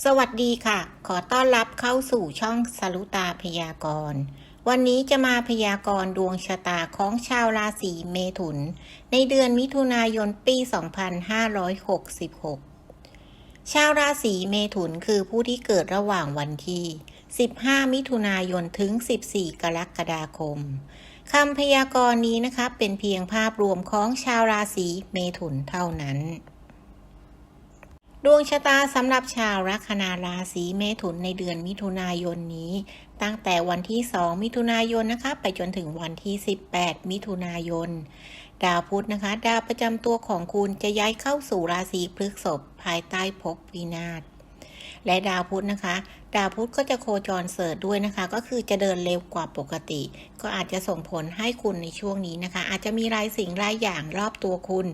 สวัสดีค่ะ ขอต้อนรับเข้าสู่ช่องสรุตาพยากรณ์ วันนี้จะมาพยากรณ์ดวงชะตาของชาวราศีเมถุน ในเดือนมิถุนายนปี 2566 ชาวราศีเมถุนคือผู้ที่เกิดระหว่างวันที่ 15 มิถุนายนถึง 14 กรกฎาคมคำพยากรณ์นี้นะคะเป็นเพียงภาพรวมของชาวราศีเมถุนเท่านั้น ดวงชะตาสำหรับชาวลัคนาราศีเมถุนในเดือนมิถุนายนนี้ ตั้งแต่วันที่ 2 มิถุนายนนะคะไปจนถึงวันที่ 18 มิถุนายน ดาวพุธนะคะ ดาวประจำตัวของคุณจะย้ายเข้าสู่ราศีพฤษภภายใต้ภพวินาศ และดาวพุธนะคะ ดาวพุธก็จะโคจรเสิร์ด้วยนะคะ ก็คือจะเดินเร็วกว่าปกติ ก็อาจจะส่งผลให้คุณในช่วงนี้นะคะ อาจจะมีรายสิ่งรายอย่างรอบตัวคุณ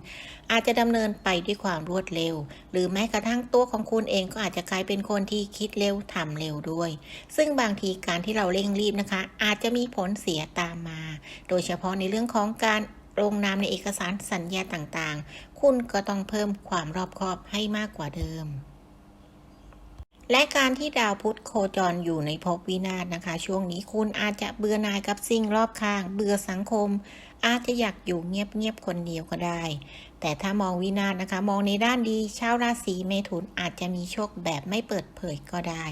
อาจจะดำเนินไปด้วยความรวดเร็ว หรือแม้กระทั่งตัวของคุณเองก็อาจจะกลายเป็นคนที่คิดเร็วทำเร็วด้วย ซึ่งบางทีการที่เราเร่งรีบนะคะ อาจจะมีผลเสียตามมา โดยเฉพาะในเรื่องของการลงนามในเอกสารสัญญาต่างๆ คุณก็ต้องเพิ่มความรอบคอบให้มากกว่าเดิม และการที่ดาวพุธโคจรอยู่ในภพวินาศนะคะ ช่วงนี้คุณอาจจะเบื่อหน่ายกับสิ่งรอบข้าง เบื่อสังคม อาจจะอยากอยู่เงียบๆคนเดียวก็ได้ แต่ถ้ามองวินาศนะคะ มองในด้านดีชาวราศีเมถุนอาจจะมีโชคแบบไม่เปิดเผยก็ได้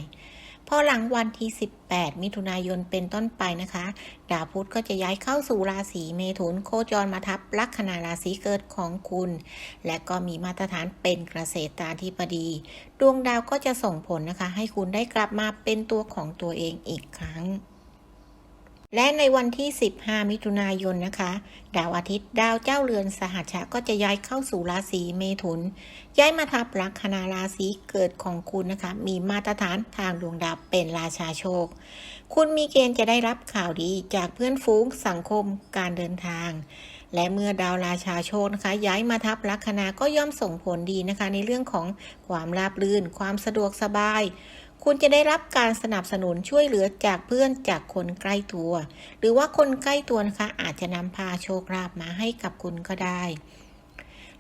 พอหลังวันที่ 18 มิถุนายนเป็นต้นไปนะคะ ดาวพุธก็จะย้ายเข้าสู่ราศีเมถุนโคจรมาทับลัคนาราศีเกิดของคุณ และก็มีมาตรฐานเป็นเกษตราธิบดี ดวงดาวก็จะส่งผลนะคะ ให้คุณได้กลับมาเป็นตัวของตัวเองอีกครั้ง และในวันที่ 15 มิถุนายนนะคะ ดาวอาทิตย์ดาวเจ้าเรือนสหัชชะก็จะย้ายเข้าสู่ราศีเมถุน ย้ายมาทับลัคนาราศีเกิดของคุณนะคะ มีมาตรฐานทางดวงดาวเป็นราชาโชค คุณมีเกณฑ์จะได้รับข่าวดีจากเพื่อนฝูงสังคมการเดินทาง และเมื่อดาวราชาโชคนะคะ ย้ายมาทับลัคนาก็ย่อมส่งผลดีนะคะ ในเรื่องของความราบรื่น ความสะดวกสบาย คุณจะได้รับการสนับสนุนช่วยเหลือจากเพื่อนจากคนใกล้ตัว หรือว่าคนใกล้ตัวนะคะอาจจะนำพาโชคลาภมาให้กับคุณก็ได้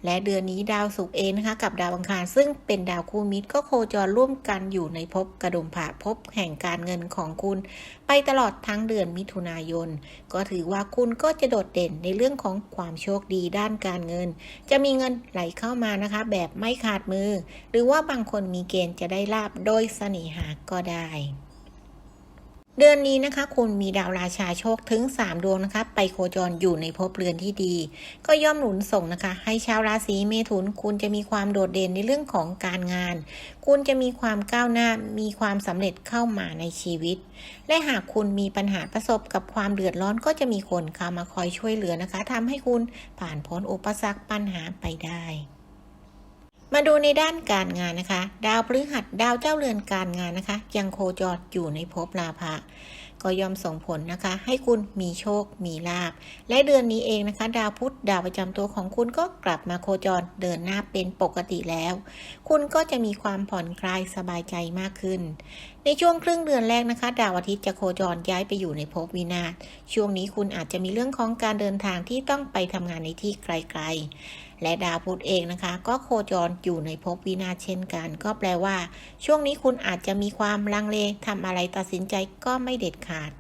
และเดือนนี้ดาวศุกร์เองนะคะกับดาวอังคารซึ่งเป็นดาวคู่มิตรก็โคจรร่วมกันอยู่ในภพกระดุมผาภพแห่งการเงินของคุณ ไปตลอดทั้งเดือนมิถุนายน ก็ถือว่าคุณก็จะโดดเด่นในเรื่องของความโชคดีด้านการเงิน จะมีเงินไหลเข้ามานะคะ แบบไม่ขาดมือ หรือว่าบางคนมีเกณฑ์จะได้ลาบโดยเสน่หาก็ได้ เดือนนี้นะคะ คุณมีดาวราชาโชคถึง 3 ดวงนะคะ ไปโคจรอยู่ในภพเรือนที่ดี ก็ย่อมหนุนส่งนะคะ ให้ชาวราศีเมถุน คุณจะมีความโดดเด่นในเรื่องของการงาน คุณจะมีความก้าวหน้ามีความสำเร็จเข้ามาในชีวิต และหากคุณมีปัญหาประสบกับความเดือดร้อนก็จะมีคนเข้ามาคอยช่วยเหลือนะคะทำให้คุณผ่านพ้นอุปสรรคปัญหาไปได้ มาดูในด้านการงานนะคะ ดาวพฤหัสดาวเจ้าเรือนการงานนะคะ ยังโคจรอยู่ในภพลาภะก็ย่อมส่งผลนะคะ ให้คุณมีโชค มีลาภและเดือนนี้เองนะคะ ดาวพุธดาวประจำตัวของคุณก็กลับมาโคจรเดินหน้าเป็นปกติแล้ว คุณก็จะมีความผ่อนคลายสบายใจมากขึ้น ในช่วงครึ่งเดือนแรกนะคะ ดาวอาทิตย์จะโคจรย้ายไปอยู่ในภพวินาศช่วงนี้คุณอาจจะมีเรื่องของการเดินทางที่ต้องไปทำงานในที่ไกลๆ และดาวพุธเองนะคะ ก็โคจรอยู่ในภพวินาศเช่นกัน ก็แปลว่า ช่วงนี้คุณอาจจะมีความลังเลทำอะไรตัดสินใจก็ไม่เด็ดขาด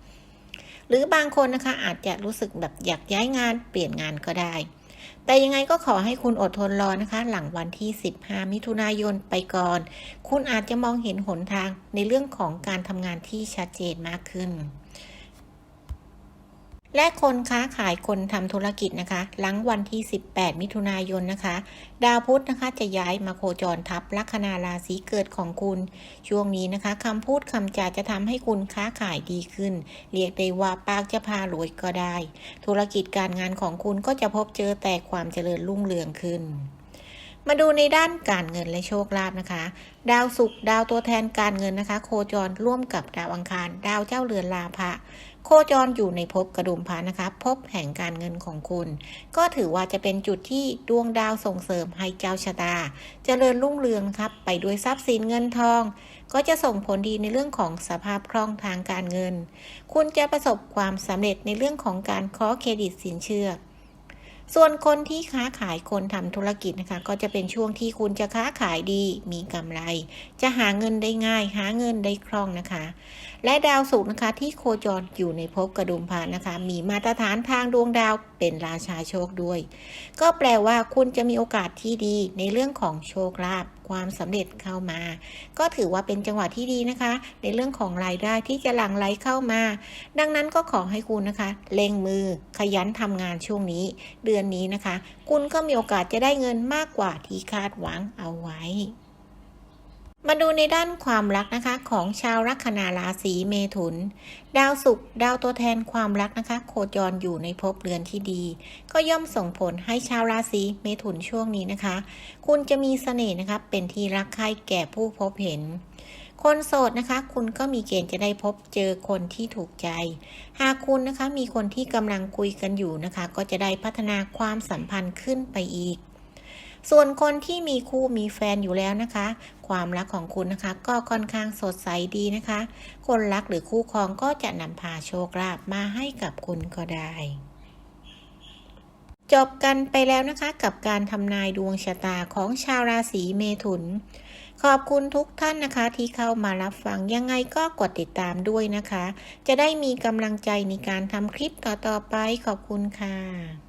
หรือบางคนนะคะอาจจะรู้สึกแบบอยากย้ายงานเปลี่ยนงานก็ได้ แต่ยังไงก็ขอให้คุณอดทนรอนะคะ หลังวันที่ 15 มิถุนายนไปก่อน คุณอาจจะมองเห็นหนทางในเรื่องของการทำงานที่ชัดเจนมากขึ้น และคนค้าขายคนทำธุรกิจนะคะ หลังวันที่ 18 มิถุนายนนะคะ ดาวพุธนะคะจะย้ายมาโคจรทับลัคนาราศีเกิดของคุณ ช่วงนี้นะคะคำพูดคำจาจะทำให้คุณค้าขายดีขึ้น เรียกได้ว่าปากจะพารวยก็ได้ ธุรกิจการงานของคุณก็จะพบเจอแต่ความเจริญรุ่งเรืองขึ้นมาดูในด้านการเงินและโชคลาภนะคะ ดาวศุกร์ดาวตัวแทนการเงินนะคะ โคจรร่วมกับดาวอังคาร ดาวเจ้าเรือนลาภะ โคจรอยู่ในภพกระดุมพานะคะภพแห่งการเงินของคุณ ก็ถือว่าจะเป็นจุดที่ดวงดาวส่งเสริมให้เจ้าชะตาเจริญรุ่งเรืองครับ ไปด้วยทรัพย์สินเงินทอง ก็จะส่งผลดีในเรื่องของสภาพคล่องทางการเงิน คุณจะประสบความสำเร็จในเรื่องของการขอเครดิตสินเชื่อ ส่วนคนที่ค้าขายคนทำธุรกิจนะคะ ก็จะเป็นช่วงที่คุณจะค้าขายดี มีกำไร จะหาเงินได้ง่าย หาเงินได้คล่องนะคะ และดาวศุกร์นะคะที่โคจรอยู่ในภพกระดุมพระนะคะ มีมาตรฐานทางดวงดาวเป็นราชาโชคด้วย ก็แปลว่าคุณจะมีโอกาสที่ดีในเรื่องของโชคลาภ ความสำเร็จเข้ามา ก็ถือว่าเป็นจังหวะที่ดีนะคะ ในเรื่องของรายได้ที่จะหลั่งไหลเข้ามา ดังนั้นก็ขอให้คุณนะคะ เล็งมือขยันทำงานช่วงนี้ เดือนนี้นะคะ คุณก็มีโอกาสจะได้เงินมากกว่าที่คาดหวังเอาไว้ มาดูในด้านความรักนะคะของชาวลัคนาราศีเมถุน ดาวศุกร์ดาวตัวแทนความรักนะคะ โคจรอยู่ในภพเรือนที่ดี ก็ย่อมส่งผลให้ชาวราศีเมถุนช่วงนี้นะคะ คุณจะมีเสน่ห์นะคะเป็นที่รักใคร่แก่ผู้พบเห็น คนโสดนะคะ คุณก็มีเกณฑ์จะได้พบเจอคนที่ถูกใจ หากคุณนะคะมีคนที่กำลังคุยกันอยู่นะคะ ก็จะได้พัฒนาความสัมพันธ์ขึ้นไปอีก ส่วนคนที่มีคู่มีแฟนอยู่แล้วนะคะ ความรักของคุณนะคะ ก็ค่อนข้างสดใสดีนะคะ คนรักหรือคู่ครองก็จะนำพาโชคลาภมาให้กับคุณก็ได้จบกันไปแล้วนะคะกับการทำนายดวงชะตาของชาวราศีเมถุน ขอบคุณทุกท่านนะคะที่เข้ามารับฟังยังไงก็กดติดตามด้วยนะคะ จะได้มีกำลังใจในการทำคลิปต่อๆไปขอบคุณค่ะ